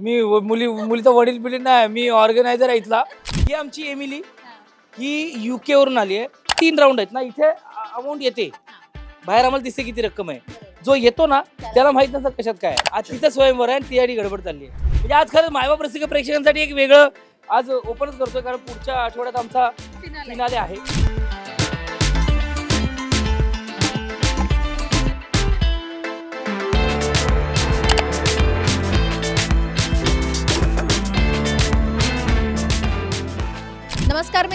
मी व- मुली मुलीचा वडील बिडील नाही मी ऑर्गनायझर आहे इथला. ही आमची एमिली ही युके वरून आली आहे. तीन राऊंड आहेत ना इथे अमाऊंट येते. बाहेर आम्हाला दिसते किती रक्कम आहे. जो येतो ना त्याला माहीत नसतं कशात काय आहे. आज तिथं स्वयंवर आहे आणि तिसाठी गडबड चालली आहे. म्हणजे आज खरंच मायबाप रसिक प्रेक्षकांसाठी एक वेगळं आज ओपनच करतोय कारण पुढच्या आठवड्यात आमचा फिनाले आहे.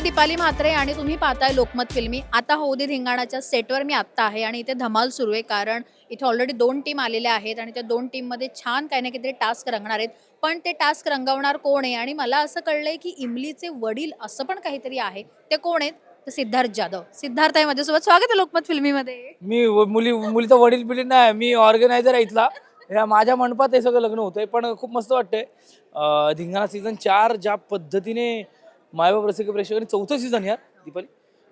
दीपाली म्हात्रे आणि तुम्ही पाहताय लोकमत फिल्मी. आता होऊ दे धिंगाणाच्या सेटवर मी आत्ता आहे आणि इथे धमाल सुरू आहे कारण इथे ऑलरेडी दोन टीम आलेल्या आहेत आणि त्या दोन टीममध्ये छान काही ना काहीतरी टास्क रंगणार आहेत. पण ते टास्क रंगवणार कोण आहे? आणि मला असं कळलंय की इमलीचे वडील असं पण काहीतरी आहे. ते कोण आहेत? तर सिद्धार्थ जाधव. सिद्धार्थ आहे माझ्यासोबत. स्वागत आहे लोकमत फिल्मीमध्ये. मी व- मुली मुलीचा वडील बिडील नाही. मी ऑर्गनायझर आहे इथला. ह्या माझ्या मंडपात हे सगळं लग्न होतंय. पण खूप मस्त वाटतंय. अं, धिंगाणा सीझन चार ज्या पद्धतीने मायबाप रसिक प्रेक्षकांनी चौथं सीझन या दीपाली.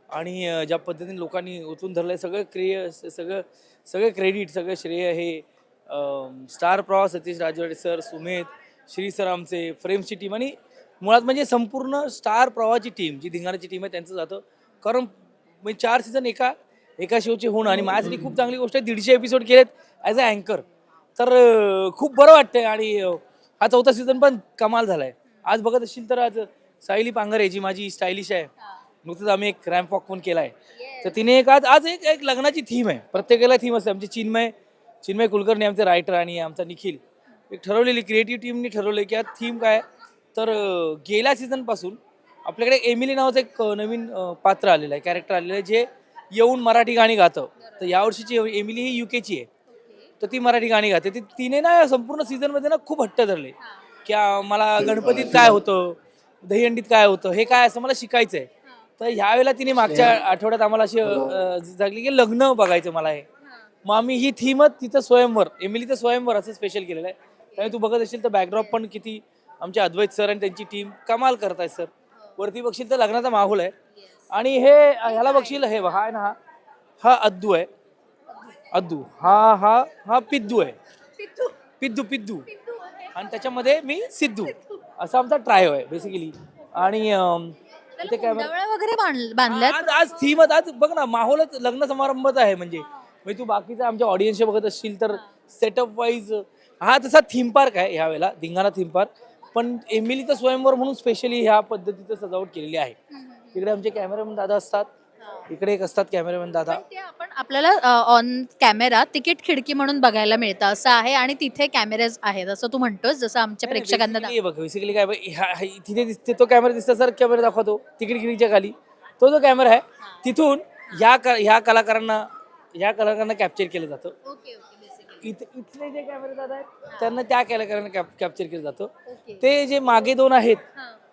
आणि ज्या पद्धतीने लोकांनी उचलून धरलंय सगळं क्रिय सगळं सगळं क्रेडिट सगळं श्रेय हे Star Pravah Satish Rajwade sir Sumedh Shri sir आमचे फ्रेम्सची टीम आणि मुळात म्हणजे संपूर्ण स्टार प्रवाहाची टीम जी धिंगाणाची टीम आहे त्यांचं जातं. कारण म्हणजे चार सीझन एका एका शोचे होणं आणि माझ्यासाठी खूप चांगली गोष्ट आहे दीडशे एपिसोड केलेत ॲज अ अँकर तर खूप बरं वाटतंय आणि हा चौथा सीझन पण कमाल झाला आहे आज बघत असशील तर आज सायली पांघरे जी माझी स्टायलिश आहे. नुकतंच आम्ही एक रॅम्प वॉक पण केलाय. तर तिने एक आज आज एक एक लग्नाची थीम आहे. प्रत्येकाला थीम असते. आमचे चिन्मय चिन्मय कुलकर्णी आमचे रायटर आणि आमचा निखिल. एक ठरवलेली क्रिएटिव्ह टीमने ठरवलं की आज थीम काय आहे? तर गेल्या सीझनपासून आपल्याकडे एमिली नावाचं एक नवीन पात्र आलेलं आहे. कॅरेक्टर आलेलं आहे जे येऊन मराठी गाणी गातं. तर यावर्षीची एमिली ही युकेची आहे. तर ती मराठी गाणी गाते. ती तिने ना संपूर्ण सीझनमध्ये ना खूप हट्ट धरले. की मला गणपतीत काय होतं? दहीहंडीत काय होतं हे काय असं मला शिकायचं आहे तर ह्यावेळेला तिने मागच्या आठवड्यात आम्हाला अशी अं, जागली की लग्न बघायचं मला हे. मग आम्ही ही थीमच तिथं स्वयंवर एमिलीचं स्वयंवर असं स्पेशल केलेलं आहे. त्यामुळे तू बघत असेल तर बॅकड्रॉप पण किती आमचे अद्वैत सर आणि त्यांची टीम कमाल करतायत सर वरती बघशील तर लग्नाचा माहोल आहे. आणि हे ह्याला बघशील हे बघ, हा आहे ना हा. हा अद्दू आहे. अद्दू. हा हा हा पिद्दू आहे. पिद्दू. पिद्दू आणि त्याच्यामध्ये मी सिद्धू. असा आमचा ट्राय आहे बेसिकली आणि अं, इथे कॅमेरा मुंडावळ्या वगैरे बांध- बांधल्यात? आज आज थीमच आज बघ ना माहोलच लग्न समारंभच आहे म्हणजे. म्हणजे तू बाकीचं आमच्या ऑडियन्सचे बघत असशील तर सेटअप वाईज हा तसा थीम पार्क आहे ह्या वेळेला धिंगाणा थीम पार्क पण एमिलीचं स्वयंवर म्हणून स्पेशली ह्या पद्धतीचं सजावट केलेली आहे. तिकडे आमचे कॅमेरामॅन दादा असतात. इकडे एक असतात कॅमेरामॅन दादा. ते आपण आपल्याला ऑन कॅमेरा तिकीट खिडकी म्हणून बघायला मिळतं. असं आहे आणि तिथे कॅमेरेज आहेत असं तू म्हणतोस जसं आमच्या प्रेक्षकांना बघ बेसिकली काय बघ, ह्या- ह्या- तिथे दिसते तो कॅमेरा दिसतो सर कॅमेरा दाखवतो. तिकीट खिडकीच्या खाली. तो जो कॅमेरा आहे तिथून ह्या क- ह्या कलाकारांना ह्या कलाकारांना कॅप्चर केलं जातं. ओके ओके इथे इथले जे कॅमेरे दादा आहेत त्यांना त्या कलाकारांना कॅप कॅप्चर केलं जातं. ओके. ते जे मागे दोन आहेत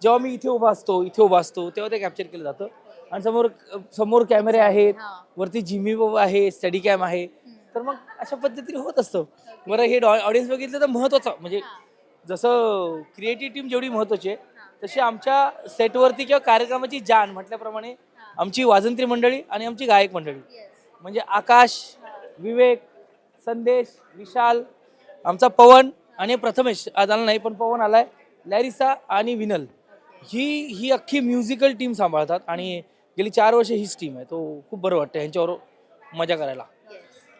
जेव्हा मी इथे उभा असतो इथे उभा असतो तेव्हा ते कॅप्चर केलं जातं. आणि समोर समोर कॅमेरे आहेत वरती जिमी आहे स्टडी कॅम आहे. तर मग अशा पद्धतीने होत असतं. बरं हे ऑडियन्स बघितलं तर महत्वाचं. म्हणजे जसं क्रिएटिव्ह टीम जेवढी महत्वाची आहे तशी आमच्या सेटवरती किंवा कार्यक्रमाची जान म्हटल्याप्रमाणे आमची वाजंत्री मंडळी आणि आमची गायक मंडळी. म्हणजे आकाश विवेक संदेश विशाल आमचा पवन आणि प्रथमेश. आज आला नाही पण पवन आलाय लॅरिसा आणि विनल. ही ही अख्खी म्युझिकल टीम सांभाळतात आणि गेली चार वर्ष हीच टीम आहे. तो खूप बरं वाटतं ह्यांच्यावर मजा करायला.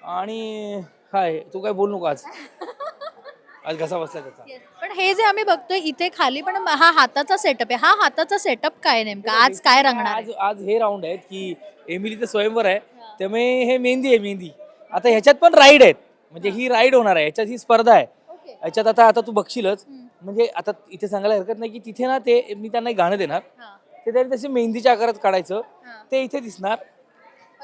आणि काय तू काय बोल नको आज. आज घसा बसला त्याचा. पण हे जे आम्ही बघतोय इथे खाली पण हा हाताचा सेटअप आहे. हा हाताचा सेटअप काय नेमका? आज काय रंगणार आहे? आज आज हे राऊंड आहेत की एमिलीचं स्वयंवर आहे. त्यामुळे हे मेहंदी आहे मेहंदी. आता ह्याच्यात पण राईड आहेत. म्हणजे ही. राईड होणार आहे. ह्याच्यात ही स्पर्धा आहे. ओके. ह्याच्यात आता आता तू बघशीलच. हम्म. म्हणजे आता इथे सांगायला हरकत नाही की तिथे ना ते मी त्यांना एक गाणं देणार. हा, ते त्यांनी तसे मेहंदीच्या आकारात काढायचं. हा. ते इथे दिसणार.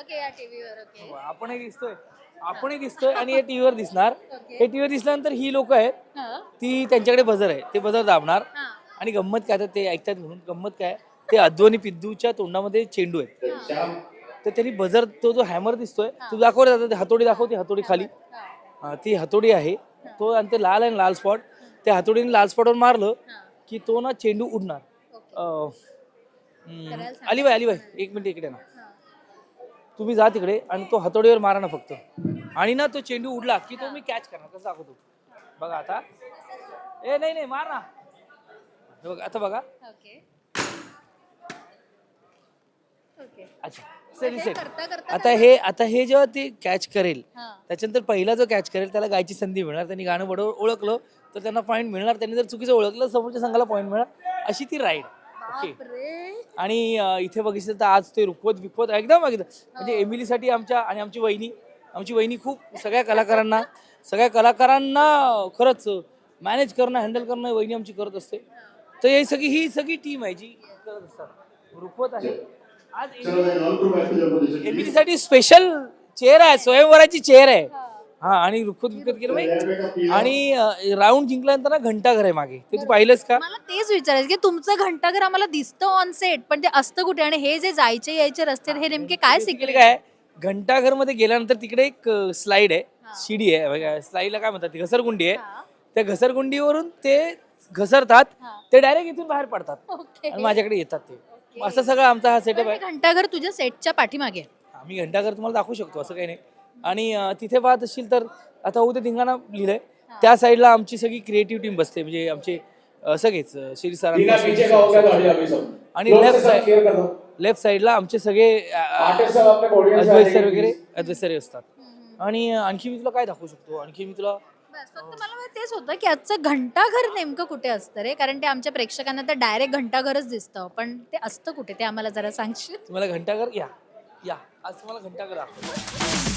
ओके या टीव्हीवर ओके. आपणही दिसतोय. आपणही दिसतोय आणि हे टीव्हीवर दिसणार. ओके. हे टीव्हीवर दिसल्यानंतर ही लोक आहेत हा, ती त्यांच्याकडे बजर आहे. ते बजर दाबणार. हा. आणि गंमत काय तर ते ऐकतात म्हणून. गंमत काय ते अद्दू आणि पिद्दूच्या तोंडामध्ये चेंडू आहेत. तर त्यांनी बजर तो जो हॅमर दिसतोय तू दाखवत जातं ते हातोडी दाखव ती हातोडी खाली. हा, हा, ती हातोडी आहे. तो आणि ते लाल आहे लाल स्पॉट. त्या हातोडीने लाल स्पॉटवर मारलं हा. की तो ना चेंडू उडणार. ओके. अं. अलीबाई अलीबाई एक मिनिट इकडे ना. तुम्ही जा तिकडे आणि तो हातोडीवर मारा ना फक्त. आणि ना तो चेंडू उडला की तो मी कॅच करणार. कसं दाखवतो? बघा आता. ए नाही नाही मार ना. बघ आता बघा. अच्छा सरी हे सरी. करता आता हे आता हे जेव्हा ते कॅच करेल त्याच्यानंतर पहिला जो कॅच करेल त्याला गायची संधी मिळणार. त्यांनी गाणं बरोबर ओळखलं तर त्यांना पॉईंट मिळणार. त्यांनी जर चुकीचं ओळखलं समोरच्या संघाला पॉईंट मिळणार. अशी ती राईड ओके आणि इथे बघितलं तर आज ते रुखवत विखवत एकदम एकदम. म्हणजे एमिलीसाठी आमच्या आणि आमची वहिनी आमची वहिनी खूप सगळ्या कलाकारांना सगळ्या कलाकारांना खरंच मॅनेज करणं हँडल करणं वहिनी आमची करत असते. तर ही सगळी ही सगळी टीम आहे जी करत असतात. रुखवत आहे. आज एमिलीसाठी स्पेशल चेअर आहे स्वयंवराची चेअर आहे. हा आणि रुखवत विकत केलं माहिती? आणि राऊंड जिंकल्यानंतर ना घंटाघर आहे मागे. ते तू पाहिलंस का? मला तेच विचारायचं की तुमचं घंटाघर आम्हाला दिसतं ऑन सेट पण ते असतं कुठे? आणि हे जे जायचे यायचे रस्ते आहेत, हे नेमके काय सिक्रेट काय घंटाघरमध्ये गेल्यानंतर तिकडे एक स्लाइड आहे. शिडी आहे. स्लाईडला काय म्हणतात? ती घसरगुंडी आहे. त्या घसरगुंडीवरून ते घसरतात. हा. ते डायरेक्ट इथून बाहेर पडतात. ओके आणि माझ्याकडे येतात ते. असं सगळं आमचा हा सेटअप आहे. घंटाघर तुझ्या सेटच्या पाठीमागे आहे. आम्ही घंटाघर तुम्हाला दाखवू शकतो. असं काही नाही. आणि तिथे पाहत असशील तर आता उद्या धिंगाणा लिहिलंय. त्या साईडला आमची सगळी क्रिएटिव्ह टीम बसते. म्हणजे आमचे सगळेच श्री सब आणि लोग से left सब side- clear कर दो लेफ्ट साईडला आमचे सगळे वगैरे. अद्वैसर असतात. आणि आणखी मी तुला काय दाखवू शकतो? आणखी मी तुला बस फक्त मला माहिती तेच होतं की आजचं घंटाघर नेमकं कुठे असतं रे? कारण ते आमच्या प्रेक्षकांना तर डायरेक्ट घंटाघरच दिसतं. पण ते असतं कुठे? ते आम्हाला जरा सांगशील? तुम्हाला घंटाघर या. या. आज तुम्हाला घंटाघर दाखवतो.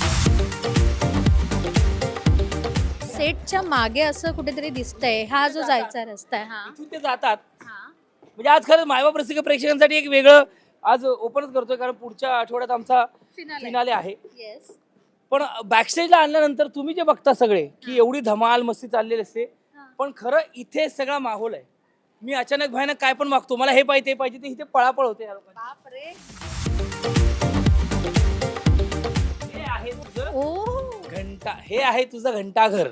सेटच्या मागे असं कुठेतरी दिसतंय. हा जो जायचा रस्ता आहे हा. इथून ते जातात. हा. म्हणजे आज खरं मायबाप रसिक प्रेक्षकांसाठी एक वेगळं आज ओपनच करतोय कारण पुढच्या आठवड्यात आमचा. फिनाले आहे. येस पण बॅकस्टेजला आणल्यानंतर तुम्ही जे बघता सगळे की एवढी धमाल मस्ती चाललेली असते पण खरं इथे सगळा माहोल आहे. मी अचानक भयानक काय पण मागतो मला हे पाहिजे ते पाहिजे ते इथे पळापळ होते या लोकांची. बापरे. ओ. घंटा हे आहे तुझं घंटाघर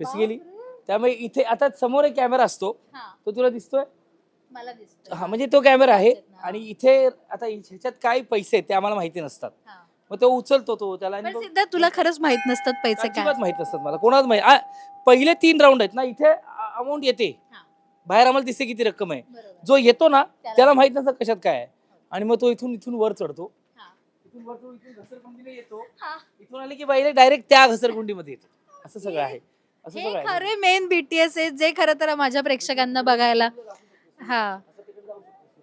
बेसिकली त्यामुळे इथे आता समोर एक कॅमेरा असतो. हा. तो तुला दिसतोय? मला दिसतोय. हा म्हणजे तो कॅमेरा आहे. आणि इथे आता ह्याच्यात काय पैसे आहेत ते आम्हाला माहिती नसतात. हा. मग तो उचलतो तो त्याला आणि पण तो- सिद्धार्थ तुला खरंच माहीत नसतात पैसे काय. अजिबात माहीत नसतात मला. कोणाच माहीत आ, पहिले तीन राऊंड आहेत ना इथे अमाऊंट येते. हा. बाहेर आम्हाला दिसते किती रक्कम आहे. बरोबर. जो येतो ना त्याला- त्याला माहीत नसतं कशात काय आहे. आणि मग तो इथून इथून वर चढतो. इथून येतो. हा. आले की बाईले डायरेक्ट त्या घसरगुंडीमध्ये येतो. असं सगळं आहे. असं हे सगळं आहे खरे मेन बीटीएस आहे जे खरं तर माझ्या प्रेक्षकांना बघायला हा.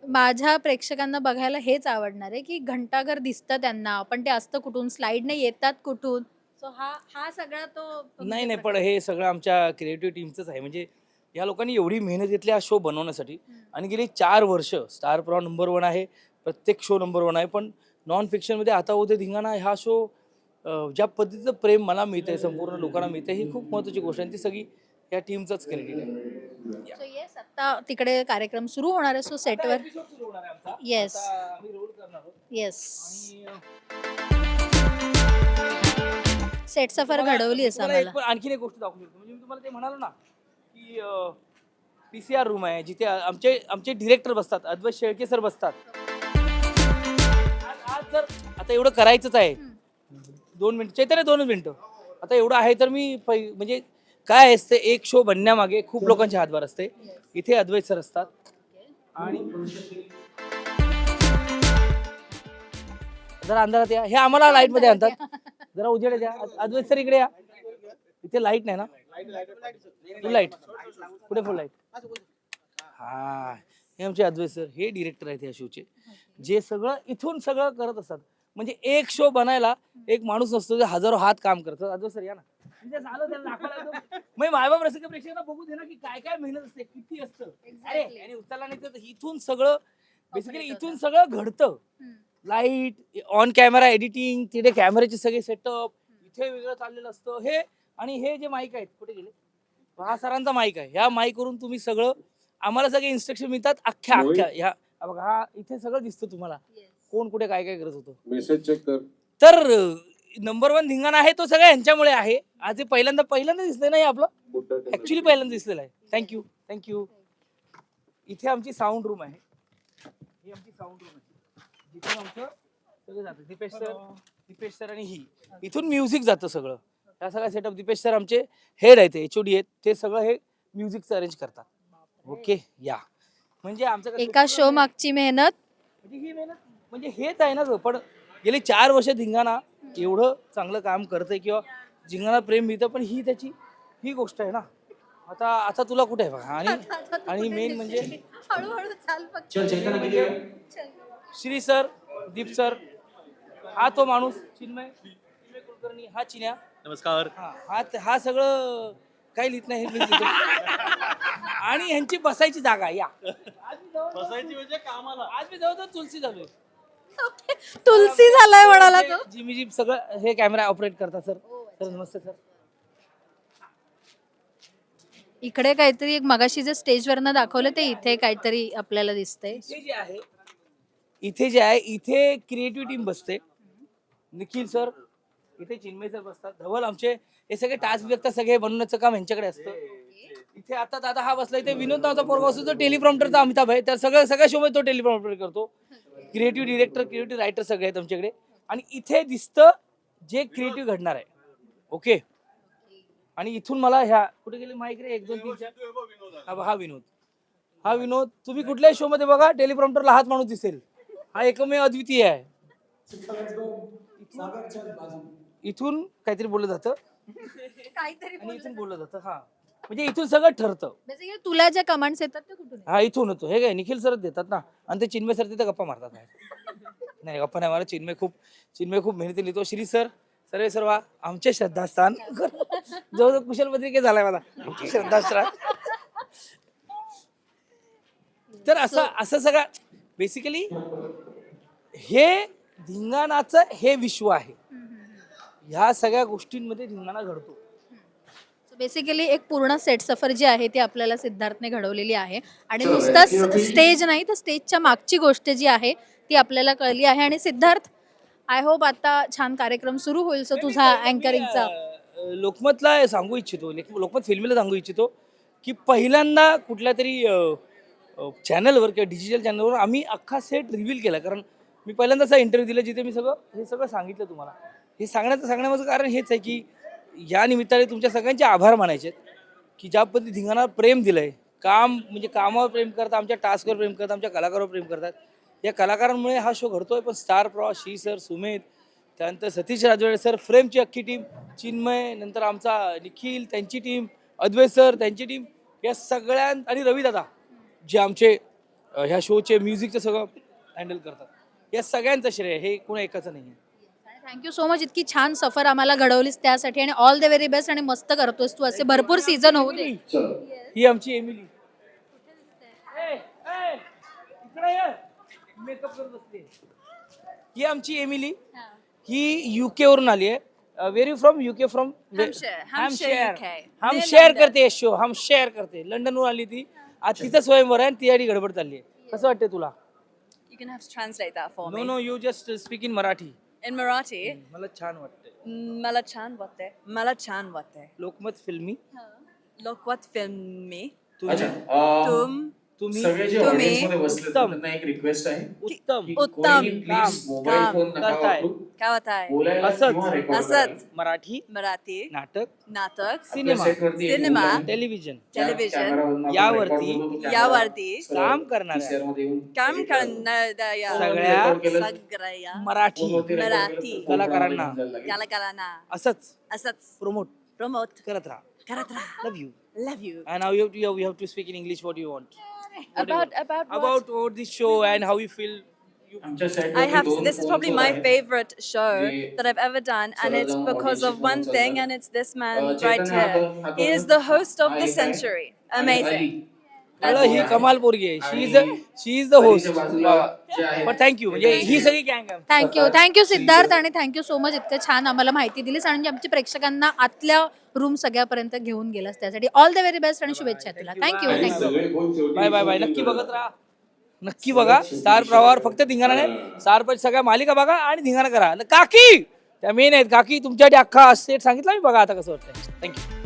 माझ्या प्रेक्षकांना बघायला हेच आवडणार आहे की घंटाघर दिसतं त्यांना. पण ते असतं कुठून? स्लाइडने येतात कुठून? सो हा हा सगळा तो नाही नाही पण हे सगळं आमच्या क्रिएटिव्ह टीमचंच आहे. म्हणजे या लोकांनी एवढी मेहनत घेतली हा शो बनवण्यासाठी. आणि गेली चार वर्ष स्टार प्रॉ नंबर वन आहे प्रत्येक शो नंबर वन आहे. पण नॉन फिक्शनमध्ये आता उद्या धिंगाणा हा शो ज्या पद्धतीचं प्रेम मला मिळतंय संपूर्ण लोकांना मिळतंय ही खूप महत्त्वाची गोष्ट आहे. आणि ती सगळी या टीमचंच क्रेडिट आहे. सो येस आता तिकडे कार्यक्रम सुरू होणार आहे सो सेटवर. येस अं, सेट सफर घडवली आहे पण आणखीन एक गोष्ट दाखवली म्हणजे मी तुम्हाला ते म्हणालो ना की पी सी आर रूम आहे जिथे आमचे आमचे डिरेक्टर बसतात अद्वैत शेळके सर बसतात. आता एवढं करायचंच आहे. दोन मिनिट चैतन्य दोन मिनिटं. आता एवढं आहे तर मी पै म्हणजे काय असते एक शो बनण्यामागे खूप लोकांचे हातभार असते. इथे अद्वैत सर असतात. आणि जरा अंधारात या. हे आम्हाला लाइटमध्ये आणतात. जरा उजेड द्या अद्वैत सर इकडे या. इथे लाइट नाही ना? फुल लाइट कुठे फुल लाइट हा. हे आमचे अद्वैत सर हे डिरेक्टर आहेत या शोचे जे सगळं इथून सगळं करत असतात. म्हणजे एक शो बनायला एक माणूस नसतो जे हजारो हात काम करतात अद्वैत सर या ना. म्हणजे झालं त्याला दाखवायला रसिक प्रेक्षकांना बघू दे ना की काय काय मेहनत असते किती असतं. अरे Exactly. आणि उचलला नाही तर इथून सगळं बेसिकली इथून सगळं घडतं. लाइट ऑन कॅमेरा एडिटिंग तिथे कॅमेऱ्याचे सगळे सेटअप इथे वेगळं चाललेलं असतं. हे आणि हे जे माईक आहेत कुठे गेले? हा सरांचा माईक आहे. ह्या माईक वरून तुम्ही सगळं आम्हाला सगळे इन्स्ट्रक्शन मिळतात अख्ख्या अख्ख्या. ह्या हा बघा हा इथे सगळं दिसतं तुम्हाला. कोण कुठे काय काय करत होतं. मैसेज चेक कर. तर नंबर वन धिंगाणा आहे तो सगळ्या ह्यांच्यामुळे आहे. आज हे पहिल्यांदा पहिल्यांदा दिसतंय नाही आपलं? ऍक्च्युली पहिल्यांदा दिसलेलं आहे. थँक्यू थँक्यू इथे आमची साऊंड रूम आहे. ही आमची साऊंड रूम आहे. जिथून आमचं सगळं जातं. दीपेश सर दीपेश सर आणि ही. इथून म्युझिक जातं सगळं. त्या सगळ्या सेटअप दीपेश सर आमचे हेड आहेत एच ओ डी आहेत. ते सगळं हे म्युझिकचं अरेंज करतात. ओके या. म्हणजे आमचं एका शो मागची मेहनत. म्हणजे ही मेहनत म्हणजे हेच आहे ना पण गेले चार वर्ष धिंगाणा एवढं चांगलं काम करतंय किंवा धिंगाणा प्रेम मिळतं पण ही त्याची ही गोष्ट आहे ना. आता आता तुला कुठे आहे बघा? आणि आणि मेन म्हणजे हळूहळू चाल फक्त. श्री सर दीप सर हा तो माणूस चिन्मय चिन्मय कुलकर्णी हा चिन्या. नमस्कार. हा हा हा सगळं काही लिहित नाही हे. आणि ह्यांची बसायची जागा या. आज मी जवळ- बसायची म्हणजे कामाला. आज मी जवळ तुलसी झालोय. तुलसी झालाय म्हणाला तो. जिमी जिम सगळं हे कॅमेरा ऑपरेट करतात सर. सर नमस्ते सर. इकडे काहीतरी एक मगाशी जे स्टेजवरनं दाखवलं ते इथे काहीतरी आपल्याला दिसतंय. इथे जे आहे इथे जे आहे इथे क्रिएटिव्ह टीम बसते. निखिल सर इथे चिन्मय सर बसतात. धवल आमचे हे सगळे टास्क व्यक्त सगळे बनवण्याचं काम यांच्याकडे असतं. इथे आता दादा हा बसला इथे विनोद नावाचा पोरगा असतो तो टेलिप्रॉम्प्टरचा अमिताभ आहे. तर सगळं सगळ्या शो मध्ये तो टेलिप्रॉम्प्टर करतो. क्रिएटिव्ह डिरेक्टर क्रिएटिव्ह रायटर सगळे आहेत आमच्याकडे. आणि इथे दिसतं जे क्रिएटिव्ह घडणार आहे. ओके आणि इथून मला ह्या कुठे गेले माईक रे? एक दोन तीन चार. हा विनोद. हा विनोद तुम्ही कुठल्याही शो मध्ये बघा टेलिप्रॉम्प्टरला हाच माणूस दिसेल. हा एकमेव अद्वितीय आहे. इथून काहीतरी बोललं जातं. काहीतरी आणि इथून बोललं जातं हा. म्हणजे इथून सगळं ठरतं. Basically तुला ज्या कमांड्स येतात कुठून हा इथून होतो हे काय निखिल सरच देतात ना? आणि ते चिन्मय सर तिथे गप्पा मारतात. नाही गप्पा नाही मला चिन्मय खूप चिन्मय खूप मेहनती लिहितो. श्री सर सर्वे सर्व आमचे श्रद्धास्थान. जवळजवळ कुशल पत्रिके झालाय मला. आमचे श्रद्धास्थान. तर असं असं सगळं बेसिकली हे धिंगाणाचं हे विश्व आहे. ह्या सगळ्या गोष्टींमध्ये धिंगाणा घडतो. बेसिकली एक पूर्ण सेट सफर जी आहे ती आपल्याला सिद्धार्थने घडवलेली आहे. आणि नुसतंच. स्टेज नाही तर स्टेजच्या मागची गोष्ट जी आहे ती आपल्याला कळली आहे. आणि सिद्धार्थ आय होप आता छान कार्यक्रम सुरू होईल. सो तुझा अँकरिंगचा लोकमतला सांगू इच्छितो. लेक- लोकमत फिल्मीला सांगू इच्छितो की पहिल्यांदा कुठल्या तरी चॅनलवर किंवा डिजिटल चॅनलवर आम्ही अख्खा सेट रिव्हील केला. कारण मी पहिल्यांदा असा इंटरव्ह्यू दिला जिथे मी सगळं हे सगळं सांगितलं तुम्हाला. हे सांगण्याचं सांगण्यामागचं कारण हेच आहे की या निमित्ताने तुमच्या सगळ्यांचे आभार मानायचे आहेत की ज्या पद्धती धिंगाणा प्रेम दिलंय काम म्हणजे कामावर प्रेम करतात आमच्या टास्कवर प्रेम करतात आमच्या कलाकारावर प्रेम करतात. या कलाकारांमुळे हा शो घडतोय पण स्टार प्रॉ शी सर सुमेध त्यानंतर सतीश राजवाडे सर फ्रेमची अख्खी टीम चिन्मय नंतर आमचा निखिल त्यांची टीम अद्वैत सर त्यांची टीम या सगळ्यां आणि रवी दादा जे आमचे ह्या शोचे म्युझिकचं सगळं हँडल करतात. या सगळ्यांचं श्रेय हे कोणा एकाचं नाही आहे थँक्यू सो मच इतकी छान सफर आम्हाला घडवलीस त्यासाठी आणि ऑल द व्हेरी बेस्ट आणि मस्त करतोस तू. असे भरपूर सीझन होऊ दे. चलो. ही आमची एमिली ए, ए, इकडे ये. मेकअप करत बसली. ही आमची एमिली ही. युके वरून आली आहे. Very from UK from. Hum share. करते शो हम शेअर करते लंडन वरून आली ती. आज तिचं स्वयंवर आहे आणि तिच्यासाठी गडबड चालली आहे. कसं वाटते तुला? Have to translate that for no me. No you just speak in Marathi in Marathi मला छान वाटते मला छान वाटते मला छान वाटते लोकमत फिल्मी. लोकमत फिल्मी. तुम तुम्ही सगळे जे तुम्ही- ऑडियन्समध्ये बसले उत्तम. त्यांना एक रिक्वेस्ट आहे उत्तम की उत्तम. कोणी प्लीज मोबाईल काम फोन नका करताय. वापरू Kavatai. बोलायला असंच. किंवा रेकॉर्ड असंच. मराठी Marathi. नाटक Natak. Cinema Cinema. Television Television. यावरती- यावरती काम करणाऱ्या Kam karnaya. सगळ्या Sagraya. मराठी मराठी. कलाकारांना. Kalakalana. असंच Asats. Promote Promote. करत राहा Karatra. Love you and now you have to you have to speak in english what you want about about what? about show and how you feel. You, I'm just I have this is probably my favorite show that I've ever done, and it's because of one thing, and it's this man right here. He is the host of the century. Amazing. ही कमाल पोरगी आहे. She is she is the host पण thank you म्हणजे ही सगळी गँग आहे. थँक्यू थँक्यू सिद्धार्थ आणि थँक्यू सो मच इतकं छान आम्हाला माहिती दिलीस आणि आमच्या प्रेक्षकांना आतल्या रूम सगळ्यापर्यंत घेऊन गेलास त्यासाठी. ऑल द व्हेरी बेस्ट आणि शुभेच्छा तुला. Thank you. Thank you bye bye bye नक्की बघत राहा. नक्की बघा. स्टार प्रवाहावर फक्त धिंगाणा नाही स्टार पर सगळ्या मालिका बघा आणि धिंगाणा करा. आणि काकी! त्या मेन आहेत. काकी तुमच्यासाठी अख्खा सेट सांगितलं मी बघा आता कसं वाटतं थँक्यू